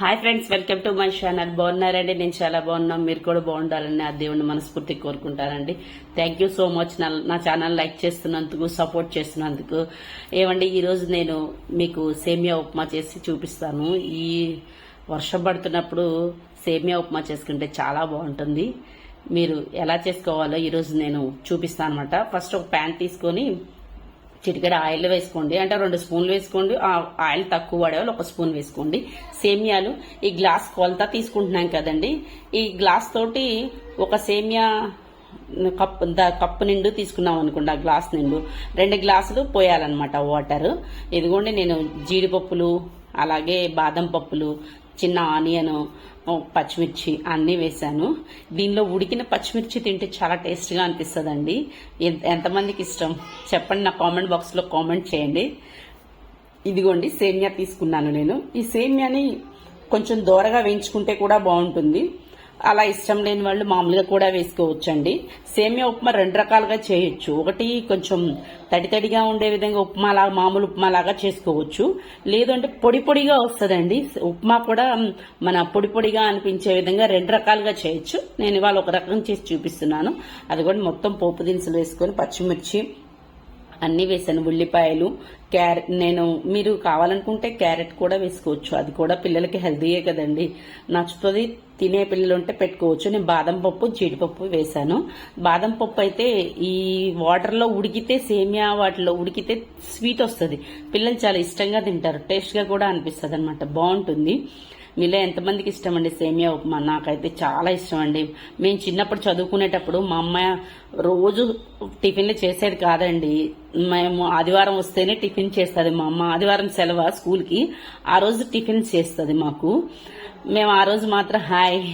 Hi friends welcome to my channel బాగున్నారండి? నేను చాలా బాగున్నాం మీరు కూడా బాగుండాలని ఆ దేవుని మనస్ఫూర్తి కోరుకుంటారండి థ్యాంక్ యూ సో మచ్ నా నా ఛానల్ లైక్ చేస్తున్నందుకు సపోర్ట్ చేస్తున్నందుకు. ఏమండి ఈరోజు నేను మీకు సేమియా ఉప్మా చేసి చూపిస్తాను. ఈ వర్షం పడుతున్నప్పుడు సేమియా ఉప్మా చేసుకుంటే చాలా బాగుంటుంది. మీరు ఎలా చేసుకోవాలో ఈరోజు నేను చూపిస్తాను అనమాట ఫస్ట్ ఒక ప్యాన్ తీసుకొని చిటికెడ ఆయిల్ వేసుకోండి. అంటే రెండు స్పూన్లు వేసుకోండి. ఆ ఆయిల్ తక్కువ పడేవాళ్ళు ఒక స్పూన్ వేసుకోండి. సేమియాలు ఈ గ్లాస్ కొలత తీసుకుంటున్నాం కదండి. ఈ గ్లాస్ తోటి ఒక సేమియా కప్పు కప్పు నిండు తీసుకున్నాం అనుకోండి. ఆ గ్లాస్ నిండు. రెండు గ్లాసులు పోయాలన్నమాట వాటర్. ఇదిగోండి నేను జీడిపప్పులు అలాగే బాదం పప్పులు చిన్న ఆనియన్ పచ్చిమిర్చి అన్నీ వేశాను. దీనిలో ఉడికిన పచ్చిమిర్చి తింటే చాలా టేస్ట్గా అనిపిస్తుందండి. ఎంత- ఎంతమందికి ఇష్టం? చెప్పండి నా కామెంట్ బాక్స్లో కామెంట్ చేయండి. ఇదిగోండి సేమియా తీసుకున్నాను నేను. ఈ సేమియాని కొంచెం దూరగా వేయించుకుంటే కూడా బాగుంటుంది. అలా ఇష్టం లేని వాళ్ళు మామూలుగా కూడా వేసుకోవచ్చండి. సేమియా ఉప్మా రెండు రకాలుగా చేయొచ్చు. ఒకటి కొంచెం తడి తడిగా ఉండే విధంగా ఉప్మా లాగా మామూలు ఉప్మా లాగా చేసుకోవచ్చు. లేదంటే పొడి పొడిగా వస్తుందండి. ఉప్మా కూడా మన పొడి పొడిగా అనిపించే విధంగా రెండు రకాలుగా చేయొచ్చు. నేను ఇవాళ ఒక రకం చేసి చూపిస్తున్నాను. అది కూడా మొత్తం పోపు దినుసులు వేసుకొని పచ్చిమిర్చి అన్ని వేసాను. ఉల్లిపాయలు క్యారెట్ నేను మీరు కావాలనుకుంటే క్యారెట్ కూడా వేసుకోవచ్చు. అది కూడా పిల్లలకి హెల్తీయే కదండి. నచ్చుతుంది. తినే పిల్లలు ఉంటే పెట్టుకోవచ్చు. నేను బాదం పప్పు జీడిపప్పు వేశాను. బాదం పప్పు అయితే ఈ వాటర్లో ఉడికితే సేమియా వాటిలో ఉడికితే స్వీట్ వస్తుంది. పిల్లలు చాలా ఇష్టంగా తింటారు. టేస్ట్గా కూడా అనిపిస్తుంది అనమాట బాగుంటుంది. మీలో ఎంతమందికి ఇష్టం అండి? సేమియా ఉప్మా. నాకైతే చాలా ఇష్టం అండి. మేము చిన్నప్పుడు చదువుకునేటప్పుడు మా అమ్మ రోజు టిఫిన్లు చేసేది కాదండి. మేము ఆదివారం వస్తేనే టిఫిన్ చేస్తుంది మా అమ్మ. ఆదివారం సెలవు స్కూల్కి. ఆ రోజు టిఫిన్ చేస్తుంది మాకు. మేము ఆ రోజు మాత్రం హాయ్.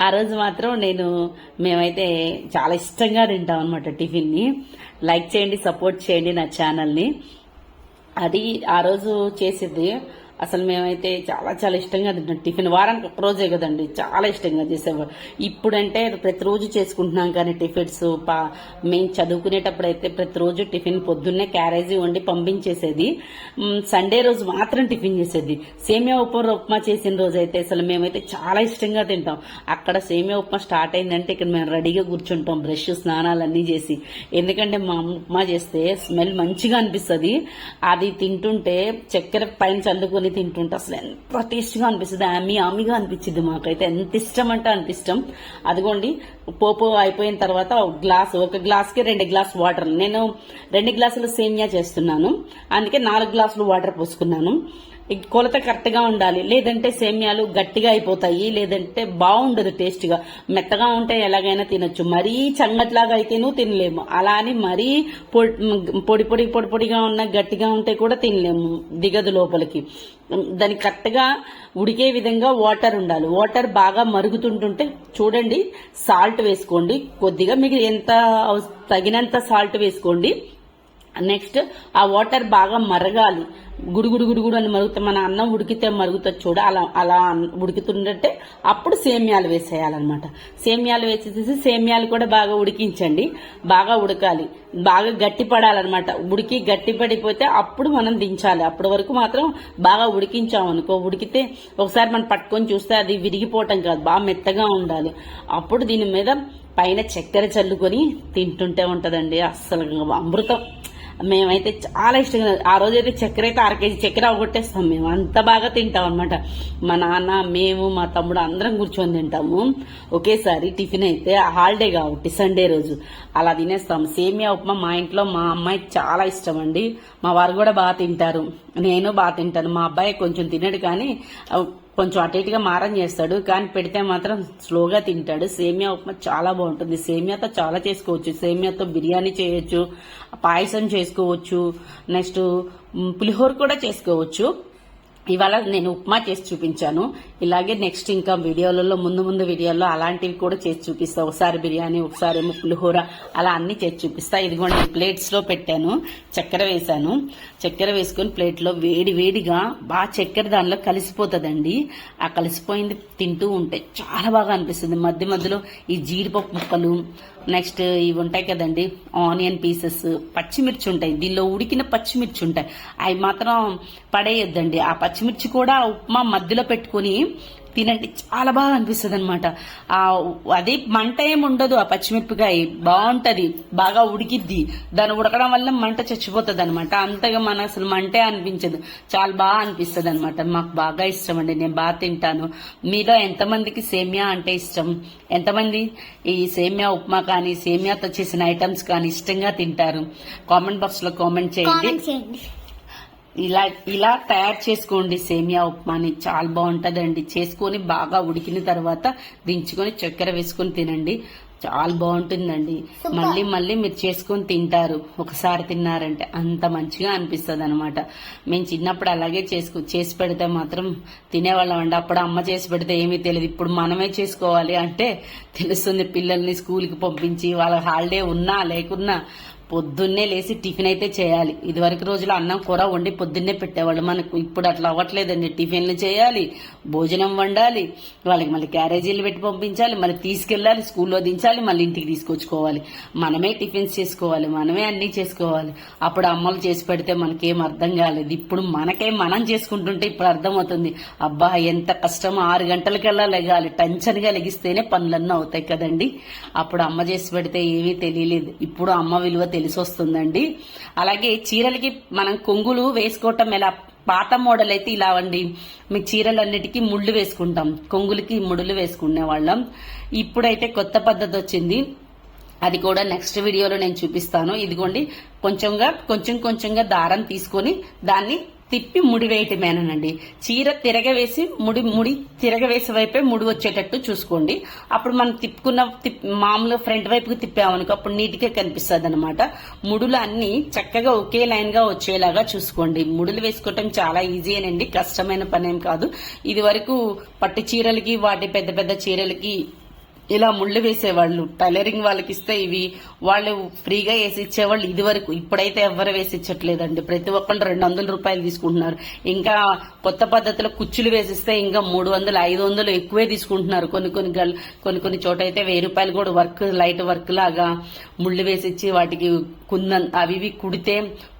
ఆ రోజు మాత్రం నేను మేమైతే చాలా ఇష్టంగా తింటాం అనమాట టిఫిన్ని. లైక్ చేయండి సపోర్ట్ చేయండి నా ఛానల్ని. అది ఆ రోజు చేసేది అసలు మేమైతే చాలా చాలా ఇష్టంగా తింటాం టిఫిన్ వారానికి ఒక రోజే కదండి. చాలా ఇష్టంగా చేసేవాళ్ళు. ఇప్పుడంటే ప్రతిరోజు చేసుకుంటున్నాం కానీ టిఫిన్స్ పా మేము చదువుకునేటప్పుడు అయితే ప్రతిరోజు టిఫిన్ పొద్దున్నే క్యారేజీ వండి పంపించేసేది. సండే రోజు మాత్రం టిఫిన్ చేసేది. సేమియా ఉప్మా ఉప్మా చేసిన రోజు అయితే అసలు మేమైతే చాలా ఇష్టంగా తింటాం. అక్కడ సేమియా ఉప్మా స్టార్ట్ అయిందంటే ఇక్కడ మేము రెడీగా కూర్చుంటాం. బ్రష్ స్నానాలు అన్నీ చేసి. ఎందుకంటే మా ఉప్మా చేస్తే స్మెల్ మంచిగా అనిపిస్తుంది. అది తింటుంటే చక్కెర పైన చల్లుకొని తింటుంటే అసలు ఎంత టేస్ట్గా అనిపిస్తుంది. ఆమె ఆమెగా అనిపించింది మాకైతే. ఎంత ఇష్టం అంటే అంత ఇష్టం అదిగోండి పోపు అయిపోయిన తర్వాత ఒక గ్లాస్ ఒక గ్లాస్కి రెండు గ్లాస్ వాటర్. నేను రెండు గ్లాసులు సేమియా చేస్తున్నాను. అందుకే నాలుగు గ్లాసులు వాటర్ పోసుకున్నాను. కొలత కరెక్ట్గా ఉండాలి. లేదంటే సేమ్యాలు గట్టిగా అయిపోతాయి. లేదంటే బాగుండదు టేస్ట్గా. మెత్తగా ఉంటే ఎలాగైనా తినొచ్చు. మరీ చంగట్లాగా అయితేనూ తినలేము. అలా అని మరీ పొడి పొడి పొడి పొడిగా ఉన్న గట్టిగా ఉంటే కూడా తినలేము దిగదు లోపలికి. దానికి కరెక్ట్గా ఉడికే విధంగా వాటర్ ఉండాలి. వాటర్ బాగా మరుగుతుంటుంటే చూడండి సాల్ట్ వేసుకోండి. కొద్దిగా మీకు ఎంత తగినంత సాల్ట్ వేసుకోండి. నెక్స్ట్ ఆ వాటర్ బాగా మరగాలి. గుడుగుడు గుడుగుడు అని మరుగుతా మన అన్నం ఉడికితే మరుగుతుంది చూడ అలా అలా ఉడుకుతుంటే అప్పుడు సేమ్యాలు వేసేయాలన్నమాట. సేమ్యాలు వేసేసి సేమ్యాలు కూడా బాగా ఉడికించండి. బాగా ఉడకాలి. బాగా గట్టిపడాలన్నమాట ఉడికి గట్టి పడిపోతే అప్పుడు మనం దించాలి. అప్పటి వరకు మాత్రం బాగా ఉడికించామనుకో ఉడికితే ఒకసారి మనం పట్టుకొని చూస్తే అది విరిగిపోవటం కాదు బాగా మెత్తగా ఉండాలి. అప్పుడు దీని మీద పైన చక్కెర చల్లుకొని తింటుంటే ఉంటదండి అస్సలు అమృతం. మేమైతే చాలా ఇష్టంగా ఆ రోజైతే చక్కెర అయితే అర కేజీ చక్కెర అవగొట్టేస్తాం మేము. అంత బాగా తింటాం అనమాట మా నాన్న మేము మా తమ్ముడు అందరం కూర్చొని తింటాము. ఒకేసారి టిఫిన్ అయితే హాలిడే కాబట్టి సండే రోజు అలా తినేస్తాం. సేమియా ఉప్మా మా ఇంట్లో మా అమ్మాయి చాలా ఇష్టం అండి మా వారు కూడా బాగా తింటారు. నేను బాగా తింటాను. మా అబ్బాయి కొంచెం తినడు కానీ కొంచెం అటు ఇటుగా మారం చేస్తాడు కానీ పెడితే మాత్రం స్లోగా తింటాడు. సేమియా ఉప్మా చాలా బాగుంటుంది. సేమియాతో చాలా చేసుకోవచ్చు. సేమియాతో బిర్యానీ చేయొచ్చు పాయసం చేసుకోవచ్చు నెక్స్ట్ పులిహోర కూడా చేసుకోవచ్చు. ఇవాళ నేను ఉప్మా చేసి చూపించాను. ఇలాగే నెక్స్ట్ ఇంకా వీడియోలలో ముందు ముందు వీడియోల్లో అలాంటివి కూడా చేసి చూపిస్తా. ఒకసారి బిర్యానీ ఒకసారి ఏమో పులిహోర అలా అన్ని చేసి చూపిస్తా. ఇదిగోండి ప్లేట్స్లో పెట్టాను. చక్కెర వేశాను. చక్కెర వేసుకొని ప్లేట్లో వేడి వేడిగా బాగా చక్కెర దానిలో కలిసిపోతుందండి. ఆ కలిసిపోయింది తింటూ ఉంటే చాలా బాగా అనిపిస్తుంది. మధ్య మధ్యలో ఈ జీడిపప్పు ముక్కలు నెక్స్ట్ ఇవి ఉంటాయి కదండి ఆనియన్ పీసెస్ పచ్చిమిర్చి ఉంటాయి. దీనిలో ఉడికిన పచ్చిమిర్చి ఉంటాయి. అవి మాత్రం పడేయొద్దండి. ఆ పచ్చి పచ్చిమిర్చి కూడా ఉప్మా మధ్యలో పెట్టుకుని తినండి. చాలా బాగా అనిపిస్తుంది అనమాట అది మంట ఏమి ఉండదు ఆ పచ్చిమిరపకాయ. బాగుంటది. బాగా ఉడికిద్ది. దాన్ని ఉడకడం వల్ల మంట చచ్చిపోతుంది అనమాట అంతగా మన అసలు మంటే అనిపించదు. చాలా బాగా అనిపిస్తుంది అనమాట మాకు బాగా ఇష్టం అండి నేను బాగా తింటాను. మీలో ఎంతమందికి సేమియా అంటే ఇష్టం? ఎంతమంది ఈ సేమియా ఉప్మా కానీ సేమియాతో చేసిన ఐటమ్స్ కానీ ఇష్టంగా తింటారు? కామెంట్ బాక్స్లో కామెంట్ చేయండి. ఇలా ఇలా తయారు చేసుకోండి సేమియా ఉప్మాని చాలా బాగుంటదండి. చేసుకొని బాగా ఉడికిన తర్వాత దించుకొని చక్కెర వేసుకొని తినండి. చాలా బాగుంటుందండి. మళ్ళీ మళ్ళీ మీరు చేసుకొని తింటారు. ఒకసారి తిన్నారంటే అంత మంచిగా అనిపిస్తుంది అనమాట మేము చిన్నప్పుడు అలాగే చేసుకు చేసి పెడితే మాత్రం తినేవాళ్ళం అండి. అప్పుడు అమ్మ చేసి పెడితే ఏమీ తెలియదు. ఇప్పుడు మనమే చేసుకోవాలి అంటే తెలుస్తుంది పిల్లల్ని స్కూల్కి పంపించి వాళ్ళ హాలిడే ఉన్నా లేకున్నా పొద్దున్నే లేచి టిఫిన్ అయితే చేయాలి. ఇదివరకు రోజులు అన్నం కూర వండి పొద్దున్నే పెట్టేవాళ్ళు. మనకు ఇప్పుడు అట్లా అవ్వట్లేదండి. టిఫిన్లు చేయాలి భోజనం వండాలి వాళ్ళకి మళ్ళీ క్యారేజీలు పెట్టి పంపించాలి మళ్ళీ తీసుకెళ్ళాలి స్కూల్లో దించాలి మళ్ళీ ఇంటికి తీసుకొచ్చుకోవాలి. మనమే టిఫిన్స్ చేసుకోవాలి మనమే అన్ని చేసుకోవాలి. అప్పుడు అమ్మలు చేసి పెడితే మనకేం అర్థం కాలేదు. ఇప్పుడు మనకే మనం చేసుకుంటుంటే ఇప్పుడు అర్థమవుతుంది. అబ్బా ఎంత కష్టం. ఆరు గంటలకల్లా లెగాలి టెన్షన్గా లెగిస్తేనే పనులన్నీ అవుతాయి కదండి. అప్పుడు అమ్మ చేసి పెడితే ఏమీ తెలియలేదు. ఇప్పుడు అమ్మ విలువ తెలిసొస్తుందండి. అలాగే చీరలకి మనం కొంగులు వేసుకోవటం ఎలా? పాత మోడల్ అయితే ఇలా అండి. మీ చీరలన్నిటికీ ముళ్ళు వేసుకుంటాం. కొంగులకి ముడులు వేసుకునే వాళ్ళం. ఇప్పుడైతే కొత్త పద్ధతి వచ్చింది. అది కూడా నెక్స్ట్ వీడియోలో నేను చూపిస్తాను. ఇదిగోండి కొంచెంగా కొంచెం కొంచెంగా దారం తీసుకొని దాన్ని తిప్పి ముడి వేయటమేనండి. చీర తిరగవేసి ముడి ముడి తిరగవేసే వైపే ముడి వచ్చేటట్టు చూసుకోండి. అప్పుడు మనం తిప్పుకున్న మామూలుగా ఫ్రంట్ వైపుకి తిప్పామనుకో అప్పుడు నీట్గా కనిపిస్తుంది అనమాట ముడులు అన్ని చక్కగా ఒకే లైన్గా వచ్చేలాగా చూసుకోండి. ముడులు వేసుకోవటం చాలా ఈజీ అనండి కష్టమైన పనేం కాదు. ఇది వరకు పట్టు చీరలకి వాటి పెద్ద పెద్ద చీరలకి ఇలా ముళ్ళు వేసేవాళ్ళు. టైలరింగ్ వాళ్ళకి ఇస్తే ఇవి వాళ్ళు ఫ్రీగా వేసి ఇచ్చేవాళ్ళు ఇది వరకు ఇప్పుడైతే ఎవ్వరు వేసి ఇచ్చట్లేదండి ప్రతి ఒక్కళ్ళు రెండు వందల రూపాయలు తీసుకుంటున్నారు. ఇంకా కొత్త పద్ధతిలో కుచ్చులు వేసిస్తే ఇంకా మూడు వందలు ఐదు వందలు ఎక్కువే తీసుకుంటున్నారు. కొన్ని కొన్ని గల్ కొన్ని కొన్ని చోట అయితే వెయ్యి రూపాయలు కూడా వర్క్ లైట్ వర్క్ లాగా ముళ్ళు వేసిచ్చి వాటికి కుందన్ అవి ఇవి కుడితే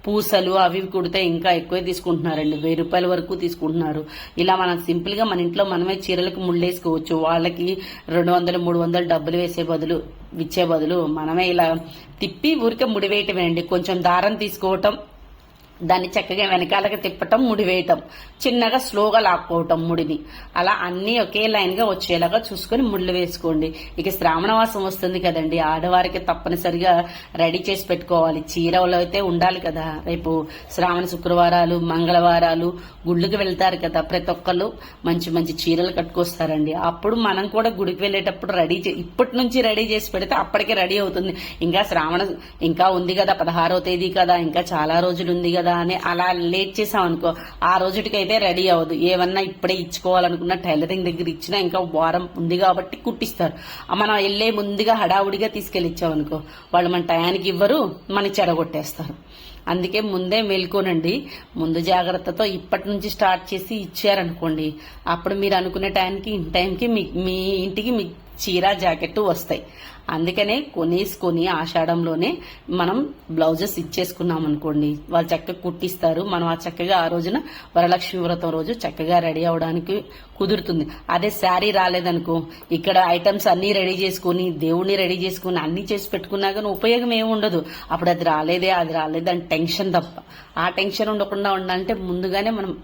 పూసలు అవి కుడితే ఇంకా ఎక్కువే తీసుకుంటున్నారండి. వెయ్యి రూపాయల వరకు తీసుకుంటున్నారు. ఇలా మనం సింపుల్గా మన ఇంట్లో మనమే చీరలకు ముళ్ళేసుకోవచ్చు వాళ్ళకి రెండు వందలు మూడు వందలు డబ్బులు వేసే బదులు ఇచ్చే బదులు మనమే ఇలా తిప్పి ఊరికే ముడివేయటమేనండి. కొంచెం దారం తీసుకోవటం దాన్ని చక్కగా వెనకాలకి తిప్పటం ముడి వేయటం చిన్నగా స్లోగా లాక్కోవటం ముడిని. అలా అన్ని ఒకే లైన్గా వచ్చేలాగా చూసుకొని ముళ్ళు వేసుకోండి. ఇక శ్రావణ మాసం వస్తుంది కదండి. ఆడవారికి తప్పనిసరిగా రెడీ చేసి పెట్టుకోవాలి. చీరలు అయితే ఉండాలి కదా. రేపు శ్రావణ శుక్రవారాలు మంగళవారాలు గుళ్ళుకి వెళ్తారు కదా. ప్రతి ఒక్కళ్ళు మంచి మంచి చీరలు కట్టుకొస్తారండి. అప్పుడు మనం కూడా గుడికి వెళ్ళేటప్పుడు రెడీ చే ఇప్పటి నుంచి రెడీ చేసి పెడితే అప్పటికే రెడీ అవుతుంది. ఇంకా శ్రావణ ఇంకా ఉంది కదా పదహారో తేదీ కదా. ఇంకా చాలా రోజులు ఉంది కదా. అని అలా లేట్ చేసాం అనుకో ఆ రోజుటికైతే రెడీ అవ్వదు. ఏమన్నా ఇప్పుడే ఇచ్చుకోవాలనుకున్న టైలరింగ్ దగ్గర ఇచ్చినా ఇంకా వారం ఉంది కాబట్టి కుట్టిస్తారు. మనం వెళ్ళే ముందుగా హడావుడిగా తీసుకెళ్ళి ఇచ్చామనుకో వాళ్ళు మన టయానికి ఇవ్వరు మన చెడగొట్టేస్తారు అందుకే ముందే మేల్కోనండి. ముందు జాగ్రత్తతో ఇప్పటి నుంచి స్టార్ట్ చేసి ఇచ్చారనుకోండి అప్పుడు మీరు అనుకునే టైంకి ఇన్ టైంకి మీ మీ ఇంటికి మీ చీర జాకెట్ వస్తాయి. అందుకనే కొనేసుకొని ఆషాఢంలోనే మనం బ్లౌజెస్ ఇచ్చేసుకున్నాం అనుకోండి. వాళ్ళు చక్కగా కుట్టిస్తారు. మనం ఆ చక్కగా ఆ రోజున వరలక్ష్మి వ్రతం రోజు చక్కగా రెడీ అవడానికి కుదురుతుంది. అదే శారీ రాలేదనుకో ఇక్కడ ఐటమ్స్ అన్నీ రెడీ చేసుకుని దేవుణ్ణి రెడీ చేసుకుని అన్నీ చేసి పెట్టుకున్నా కానీ ఉపయోగం ఏమి ఉండదు. అప్పుడు అది రాలేదే అది రాలేదే అని టెన్షన్ తప్ప. ఆ టెన్షన్ ఉండకుండా ఉండాలంటే ముందుగానే మనం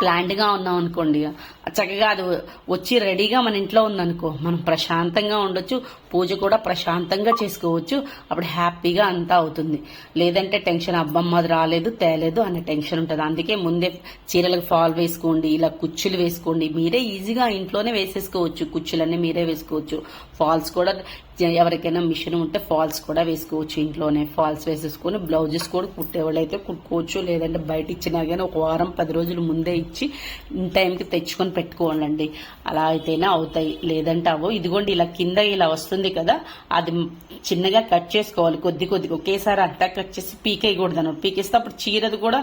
ప్లాండ్ ఉన్నాం అనుకోండి. చక్కగా అది వచ్చి రెడీగా మన ఇంట్లో ఉందనుకో మనం ప్రశాంతంగా ఉండొచ్చు పూజ కూడా ప్రశాంతంగా చేసుకోవచ్చు అప్పుడు హ్యాపీగా అంతా అవుతుంది. లేదంటే టెన్షన్ అబ్బమ్మ అది రాలేదు తేలేదు అనే టెన్షన్ ఉంటుంది. అందుకే ముందే చీరలకు ఫాల్ వేసుకోండి ఇలా కుచ్చులు వేసుకోండి. మీరే ఈజీగా ఇంట్లోనే వేసేసుకోవచ్చు కుచ్చులన్నీ మీరే వేసుకోవచ్చు. ఫాల్స్ కూడా ఎవరికైనా మిషన్ ఉంటే ఫాల్స్ కూడా వేసుకోవచ్చు ఇంట్లోనే. ఫాల్స్ వేసేసుకొని బ్లౌజెస్ కూడా కుట్టేవాళ్ళు అయితే కుట్టుకోవచ్చు. లేదంటే బయట ఇచ్చినా కానీ ఒక వారం పది రోజులు ముందే ఇచ్చి ఇన్ టైంకి తెచ్చుకొని పెట్టుకోవాలండి. అలా అయితేనే అవుతాయి. లేదంటే అవో ఇదిగోండి ఇలా కింద ఇలా వస్తుంది కదా అది చిన్నగా కట్ చేసుకోవాలి. కొద్ది కొద్దిగా ఒకేసారి అంతా కట్ చేసి పీకేయకూడదు పీకేస్తే అప్పుడు చీరది కూడా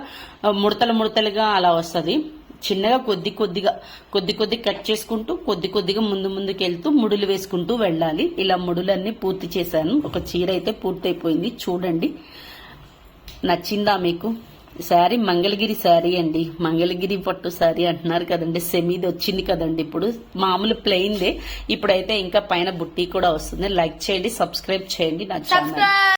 ముడతలు ముడతలుగా అలా వస్తుంది. చిన్నగా కొద్ది కొద్దిగా కొద్ది కొద్ది కట్ చేసుకుంటూ కొద్ది కొద్దిగా ముందు ముందుకు వెళ్తూ ముడులు వేసుకుంటూ వెళ్ళాలి. ఇలా ముడులన్నీ పూర్తి చేశాను. ఒక చీర అయితే పూర్తి అయిపోయింది చూడండి. నచ్చిందా మీకు? శారీ మంగళగిరి శారీ అండి. మంగళగిరి పట్టు శారీ అంటున్నారు కదండి. సెమీది వచ్చింది కదండి ఇప్పుడు. మామూలు ప్లెయిన్దే ఇప్పుడైతే ఇంకా పైన బుట్టి కూడా వస్తుంది. లైక్ చేయండి సబ్స్క్రైబ్ చేయండి నా ఛానల్.